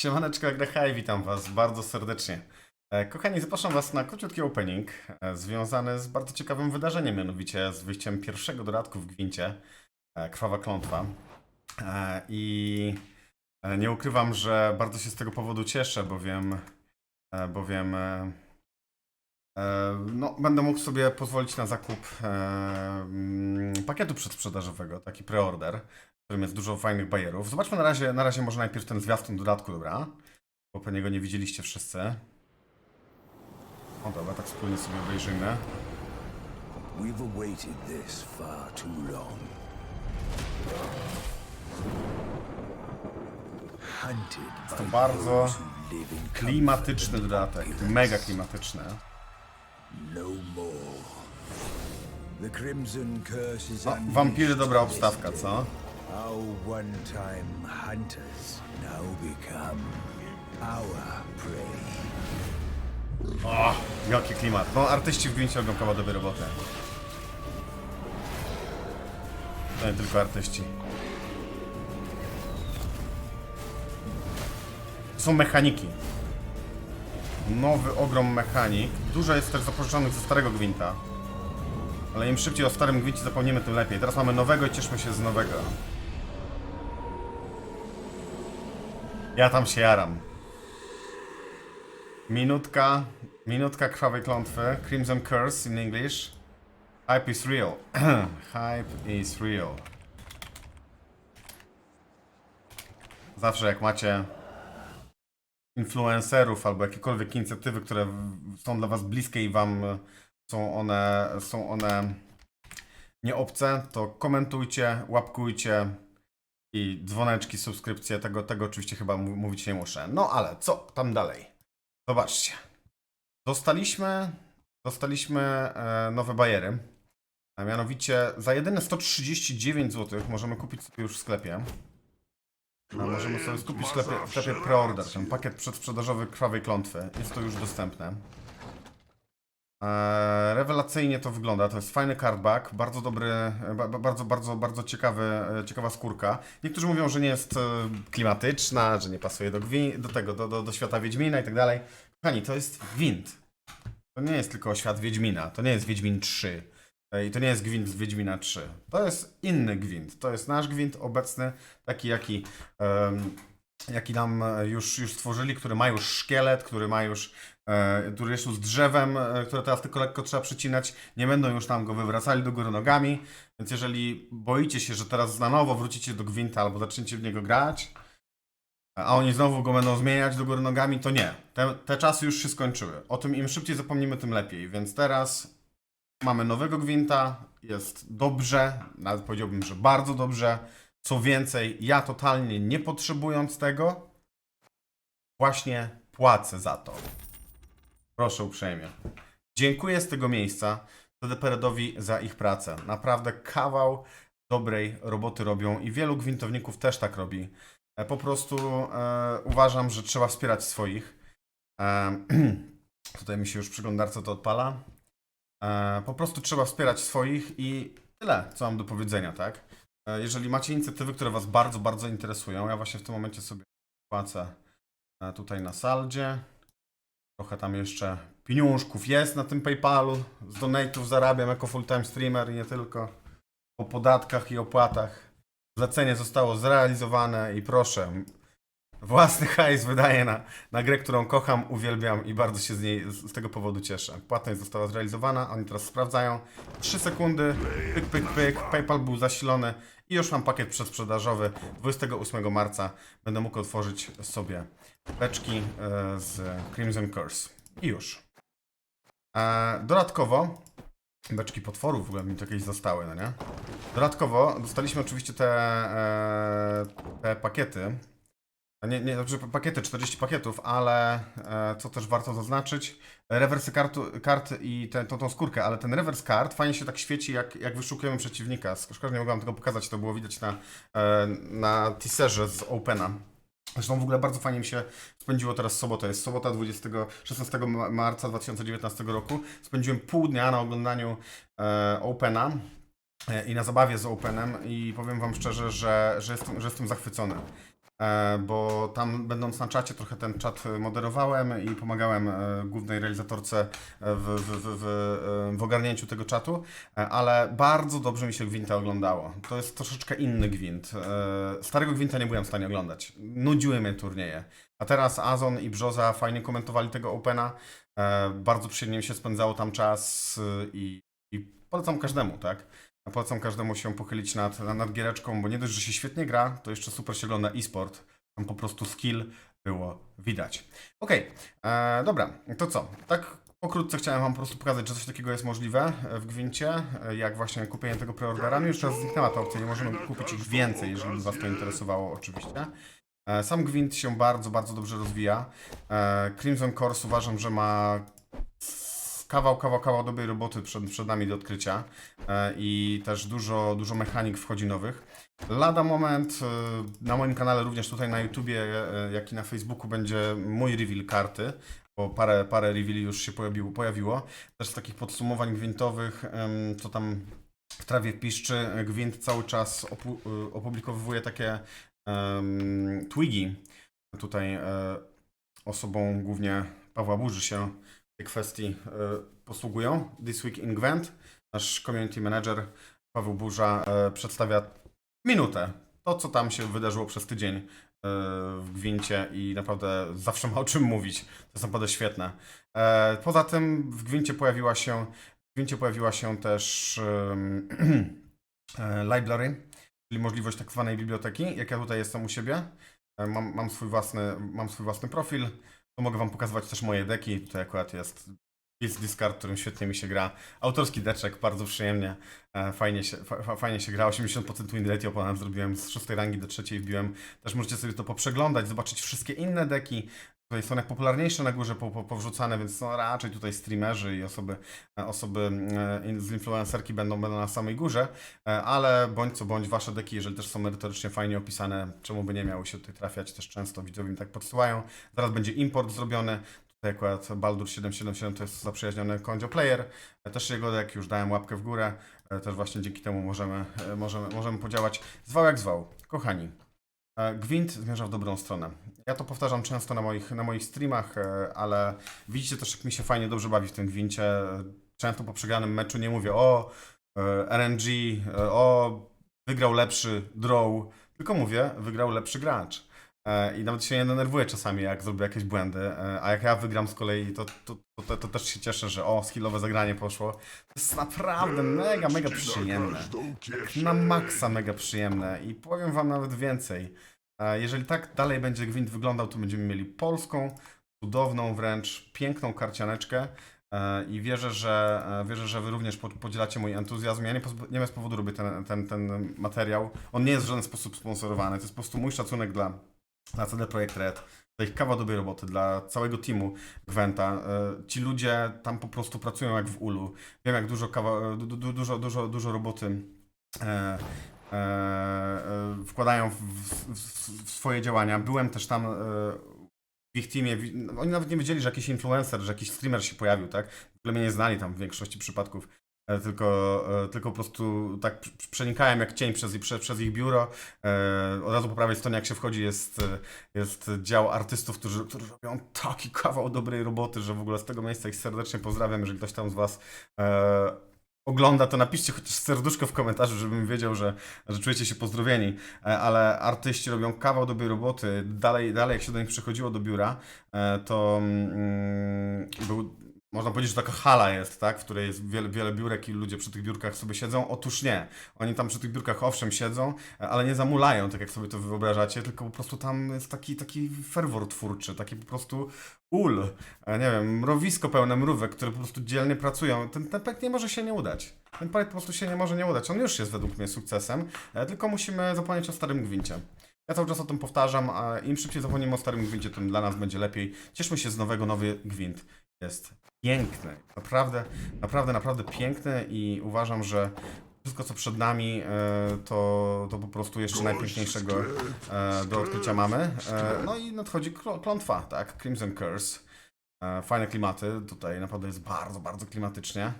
Siemaneczko, Grechaj, witam Was bardzo serdecznie. E, Kochani, zapraszam Was na króciutki opening e, związany z bardzo ciekawym wydarzeniem, mianowicie z wyjściem pierwszego dodatku w Gwincie, e, Krwawa Klątwa. I nie ukrywam, że bardzo się z tego powodu cieszę, bowiem, bowiem no, będę mógł sobie pozwolić na zakup e, mm, pakietu przedsprzedażowego, taki preorder w którym jest dużo fajnych bajerów. Zobaczmy na razie, na razie może najpierw ten zwiastun dodatku, dobra? Bo pewnie go nie widzieliście wszyscy. O dobra, tak wspólnie sobie obejrzymy. We've awaited this far too long. Hunted To bardzo klimatyczny dodatek, mega klimatyczny. No more. The Crimson Curse is O, unleashed wampiry dobra obstawka, co? Our one-time hunters now become our prey. O, jaki klimat. No, artyści w Gwincie robią kawał dobrej roboty. To nie tylko artyści. To są mechaniki. Nowy ogrom mechanik. Dużo jest też zapożyczonych ze starego Gwinta. Ale im szybciej o starym Gwincie zapomnimy, tym lepiej. Teraz mamy nowego i cieszmy się z nowego. Ja tam się jaram. Minutka, minutka krwawej klątwy. Crimson Curse in English. Hype is real. Hype is real. Zawsze jak macie influencerów albo jakiekolwiek inicjatywy, które są dla was bliskie i wam e, są one, są one nieobce, to komentujcie, łapkujcie i dzwoneczki, subskrypcje. Tego, tego oczywiście chyba mów- mówić nie muszę. No ale co tam dalej? Zobaczcie. Dostaliśmy, dostaliśmy e, nowe bajery. A mianowicie za jedyne 139 zł możemy kupić sobie już w sklepie. A możemy sobie skupić w sklepie, w sklepie preorder, ten pakiet przedsprzedażowy krwawej klątwy. Jest to już dostępne. E, rewelacyjnie to wygląda. To jest fajny cardback, bardzo dobry, e, ba, ba- bardzo, bardzo, bardzo ciekawy, e, ciekawa skórka. Niektórzy mówią, że nie jest e, klimatyczna, że nie pasuje do, do tego, do, do, do świata Wiedźmina i tak dalej. Kochani, to jest gwint. To nie jest tylko świat Wiedźmina, to nie jest Wiedźmin 3. E, I to nie jest gwint z Wiedźmina 3. To jest inny gwint. To jest nasz gwint obecny, taki jaki, em, jaki nam e, już, już stworzyli, który ma już szkielet, który ma już, e, który jest już z drzewem, które teraz tylko lekko trzeba przycinać. Nie będą już nam go wywracali do góry nogami. Więc jeżeli boicie się, że teraz na nowo wrócicie do gwinta albo zaczniecie w niego grać, a oni znowu go będą zmieniać do góry nogami, to nie. Te, te czasy już się skończyły. O tym im szybciej zapomnimy, tym lepiej. Więc teraz mamy nowego gwinta, jest dobrze, nawet powiedziałbym, że bardzo dobrze. Co więcej, ja totalnie nie potrzebując tego, właśnie płacę za to. Proszę uprzejmie. Dziękuję z tego miejsca TDPRD-owi za ich pracę. Naprawdę kawał dobrej roboty robią i wielu gwintowników też tak robi. E, Po prostu e, uważam, że trzeba wspierać swoich. E, tutaj mi się już przeglądarce to odpala. E, po prostu trzeba wspierać swoich i tyle, co mam do powiedzenia, tak? E, jeżeli macie inicjatywy, które Was bardzo, bardzo interesują, ja właśnie w tym momencie sobie płacę e, tutaj na saldzie. Trochę tam jeszcze pieniążków jest na tym PayPalu. Z donate'ów zarabiam jako full-time streamer i nie tylko. Po podatkach i opłatach. Zlecenie zostało zrealizowane i proszę, własny hajs wydaję na, na grę, którą kocham, uwielbiam i bardzo się z niej z, z tego powodu cieszę. Płatność została zrealizowana, oni teraz sprawdzają. 3 sekundy, pyk, pyk, pyk, PayPal był zasilony i już mam pakiet przedsprzedażowy. 28 marca będę mógł otworzyć sobie beczki e, z Crimson Curse. I już. E, dodatkowo, beczki potworów w ogóle mi to jakieś zostały, no nie? Dodatkowo dostaliśmy oczywiście te, e, te pakiety. Nie, nie, znaczy pakiety, 40 pakietów, ale e, co też warto zaznaczyć, rewersy kartu, kart i tę tą, tą skórkę, ale ten rewers kart fajnie się tak świeci, jak, jak wyszukujemy przeciwnika. Szkoda, nie mogłam tego pokazać, to było widać na, e, na teaserze z Opena. Zresztą w ogóle bardzo fajnie mi się spędziło teraz sobotę. Jest sobota 20, 16 ma- marca 2019 roku. Spędziłem pół dnia na oglądaniu e, Opena e, i na zabawie z Openem i powiem wam szczerze, że, że, jestem, że jestem zachwycony. E, bo tam będąc na czacie trochę ten czat moderowałem i pomagałem e, głównej realizatorce w, w, w, w, e, w ogarnięciu tego czatu, e, ale bardzo dobrze mi się Gwinta oglądało. To jest troszeczkę inny Gwint. E, Starego Gwinta nie byłem w stanie oglądać. Nudziły mnie turnieje. A teraz Azon i Brzoza fajnie komentowali tego Opena. E, Bardzo przyjemnie mi się spędzało tam czas e, i, i polecam każdemu, tak? Polecam każdemu się pochylić nad, nad giereczką, bo nie dość, że się świetnie gra, to jeszcze super się ogląda e-sport. Tam po prostu skill było widać. Okej, e, dobra, to co? Tak pokrótce chciałem wam po prostu pokazać, że coś takiego jest możliwe e, w Gwincie, e, jak właśnie kupienie tego preorderami. Już teraz zniknęła ta opcja, nie możemy kupić ich więcej, jeżeli was to interesowało oczywiście. Sam Gwint się bardzo, bardzo dobrze rozwija. Crimson Course uważam, że ma kawał, kawał, kawał dobrej roboty przed, przed nami do odkrycia e, i też dużo, dużo mechanik wchodzi nowych. Lada moment, e, na moim kanale, również tutaj na YouTubie, e, jak i na Facebooku będzie mój reveal karty, bo parę, parę reveali już się pojawiło, pojawiło. Też z takich podsumowań gwintowych, co tam w trawie piszczy, Gwint cały czas opu- opublikowuje takie em, twigi. Tutaj osobą głównie Pawła Burzy się tej kwestii e, posługują. This Week in Gwent, nasz community manager Paweł Burza e, przedstawia minutę to, co tam się wydarzyło przez tydzień e, w Gwincie i naprawdę zawsze ma o czym mówić. To jest naprawdę świetne. Poza tym w Gwincie pojawiła się, w Gwincie pojawiła się też library, czyli możliwość tak zwanej biblioteki. Jak ja tutaj jestem u siebie, mam, mam, swój, własny, mam swój własny profil, mogę wam pokazywać też moje deki. Tutaj akurat jest Beast Discard, którym świetnie mi się gra. Autorski deczek, bardzo przyjemnie. E, Fajnie się, fa, fa- fajnie się gra. 80% win rate ponad zrobiłem z szóstej rangi do trzeciej wbiłem. Też możecie sobie to poprzeglądać, zobaczyć wszystkie inne deki. Tutaj są najpopularniejsze na górze po, po, powrzucane, więc są raczej tutaj streamerzy i osoby, e, osoby e, z influencerki będą, będą na samej górze, E, ale bądź co bądź, wasze deki, jeżeli też są merytorycznie fajnie opisane, czemu by nie miały się tutaj trafiać, też często widzowie mi tak podsyłają. Zaraz będzie import zrobiony. Tutaj akurat Baldur 777 to jest zaprzyjaźniony Kondzio Player. Też jego deck już dałem łapkę w górę. Też właśnie dzięki temu możemy, możemy, możemy podziałać. Zwał jak zwał. Kochani, Gwint zmierza w dobrą stronę. Ja to powtarzam często na moich, na moich streamach, e, ale widzicie też, jak mi się fajnie dobrze bawi w tym Gwincie. E, Często po przegranym meczu nie mówię o e, RNG, e, o wygrał lepszy draw, tylko mówię, wygrał lepszy gracz. E, I nawet się nie denerwuję czasami, jak zrobię jakieś błędy, e, a jak ja wygram z kolei, to, to, to, to, też się cieszę, że o, skillowe zagranie poszło. To jest naprawdę mega, mega przyjemne. Na maksa mega przyjemne i powiem wam nawet więcej. E, Jeżeli tak dalej będzie Gwint wyglądał, to będziemy mieli polską, cudowną wręcz, piękną karcianeczkę i wierzę, że, wierzę, że wy również po- podzielacie mój entuzjazm. Ja nie, nie bez powodu robię ten, ten, ten materiał. On nie jest w żaden sposób sponsorowany. To jest po prostu mój szacunek dla, dla CD Projekt Red. To ich kawał dobrej roboty dla całego teamu Gwenta. E, Ci ludzie tam po prostu pracują jak w ulu. Wiem, jak dużo, kawa- du- du- dużo, dużo, dużo roboty e, e, e, wkładają w, w, w, swoje działania. Byłem też tam e, w ich teamie. no, Oni nawet nie wiedzieli, że jakiś influencer, że jakiś streamer się pojawił, tak? W ogóle mnie nie znali tam w większości przypadków. E, Tylko, e, tylko po prostu tak pr- pr- przenikałem jak cień przez, ich- prze, przez ich biuro. E, Od razu po prawej stronie, jak się wchodzi, jest, jest dział artystów, którzy, którzy robią taki kawał dobrej roboty, że w ogóle z tego miejsca ich serdecznie pozdrawiam. Jeżeli ktoś tam z Was ogląda, to napiszcie chociaż serduszko w komentarzu, żebym wiedział, że, że czujecie się pozdrowieni. Ale artyści robią kawał dobrej roboty. Dalej, dalej jak się do nich przychodziło do biura, to mm, był, można powiedzieć, że taka hala jest, tak? W której jest wiele, wiele biurek i ludzie przy tych biurkach sobie siedzą. Otóż nie. Oni tam przy tych biurkach owszem siedzą, ale nie zamulają, tak jak sobie to wyobrażacie, tylko po prostu tam jest taki, taki ferwor twórczy, taki po prostu ul, e, nie wiem, mrowisko pełne mrówek, które po prostu dzielnie pracują. Ten, ten projekt nie może się nie udać. Ten projekt po prostu się nie może nie udać. On już jest według mnie sukcesem, e, tylko musimy zapomnieć o starym gwincie. Ja cały czas o tym powtarzam, a im szybciej zapomnimy o starym gwincie, tym dla nas będzie lepiej. Cieszmy się z nowego, nowy gwint. Jest piękny. Naprawdę, naprawdę, naprawdę piękny i uważam, że wszystko co przed nami e, to, to po prostu jeszcze najpiękniejszego e, do odkrycia mamy. E, no i nadchodzi klątwa, tak? Crimson Curse. Fajne klimaty. Tutaj naprawdę jest bardzo, bardzo klimatycznie.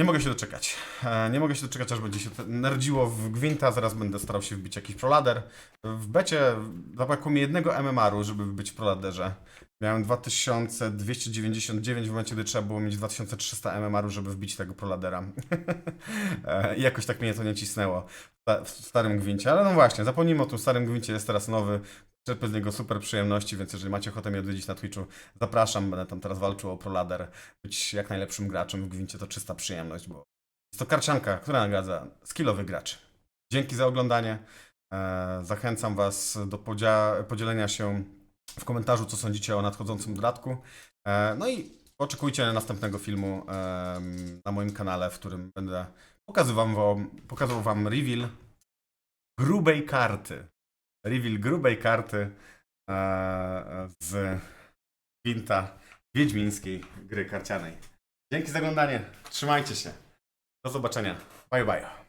Nie mogę się doczekać. E, Nie mogę się doczekać, aż będzie się nerdziło w Gwinta. Zaraz będę starał się wbić jakiś prolader. W becie zabrakło mi jednego MMR-u, żeby być w proladerze. Miałem 2299 w momencie, gdy trzeba było mieć 2300 MMR-u, żeby wbić tego proladera. E, I jakoś tak mnie to nie cisnęło w starym Gwincie. Ale no właśnie, zapomnijmy o tym starym Gwincie, jest teraz nowy. Czerpię z niego super przyjemności, więc jeżeli macie ochotę mnie odwiedzić na Twitchu, zapraszam. Będę tam teraz walczył o prolader. Być jak najlepszym graczem w Gwincie to czysta przyjemność, bo jest to karcianka, która nagradza skillowych graczy. Dzięki za oglądanie. E, Zachęcam Was do podzielenia się w komentarzu, co sądzicie o nadchodzącym dodatku. E, No i oczekujcie następnego filmu na moim kanale, w którym będę pokazywał wam, pokazywał wam reveal grubej karty. Reveal grubej karty e, z Gwinta wiedźmińskiej gry karcianej. Dzięki za oglądanie. Trzymajcie się. Do zobaczenia. Bye bye.